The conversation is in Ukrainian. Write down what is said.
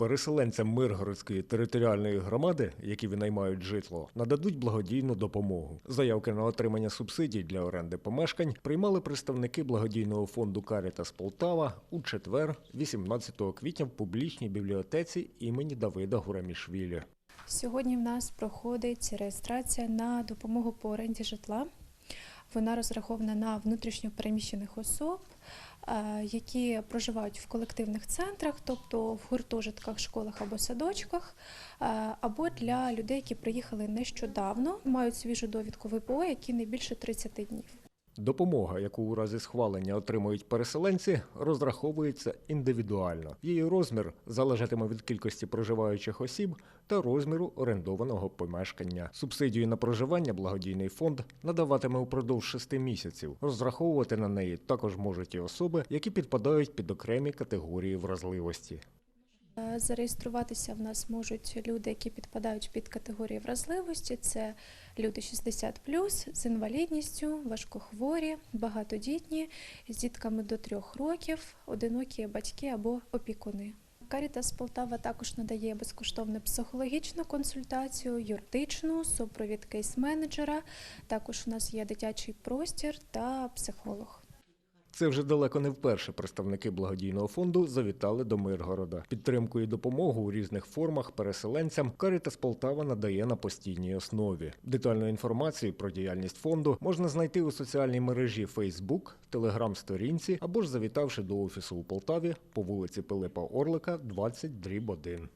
Переселенцям Миргородської територіальної громади, які винаймають житло, нададуть благодійну допомогу. Заявки на отримання субсидій для оренди помешкань приймали представники благодійного фонду Карітас Полтава у четвер, 18 квітня, в публічній бібліотеці імені Давида Гурамішвілі. Сьогодні в нас проходить реєстрація на допомогу по оренді житла. Вона розрахована на внутрішньо переміщених особ, які проживають в колективних центрах, тобто в гуртожитках, школах або садочках, е, або для людей, які приїхали нещодавно, мають свіжу довідку ВПО, які не більше 30 днів. Допомога, яку у разі схвалення отримують переселенці, розраховується індивідуально. Її розмір залежатиме від кількості проживаючих осіб та розміру орендованого помешкання. Субсидію на проживання благодійний фонд надаватиме упродовж шести місяців. Розраховувати на неї також можуть і особи, які підпадають під окремі категорії вразливості. Зареєструватися в нас можуть люди, які підпадають під категорії вразливості. Це люди 60 з інвалідністю, важкохворі, багатодітні, з дітками до трьох років, одинокі батьки або опікуни. Карітас Полтава також надає безкоштовну психологічну консультацію, юридичну, супровід кейс-менеджера. Також у нас є дитячий простір та психолог. Це вже далеко не вперше представники благодійного фонду завітали до Миргорода. Підтримку і допомогу у різних формах переселенцям Карітас Полтава надає на постійній основі. Детальну інформацію про діяльність фонду можна знайти у соціальній мережі Facebook, телеграм-сторінці або ж завітавши до офісу у Полтаві по вулиці Пилипа Орлика, 20 дріб 1.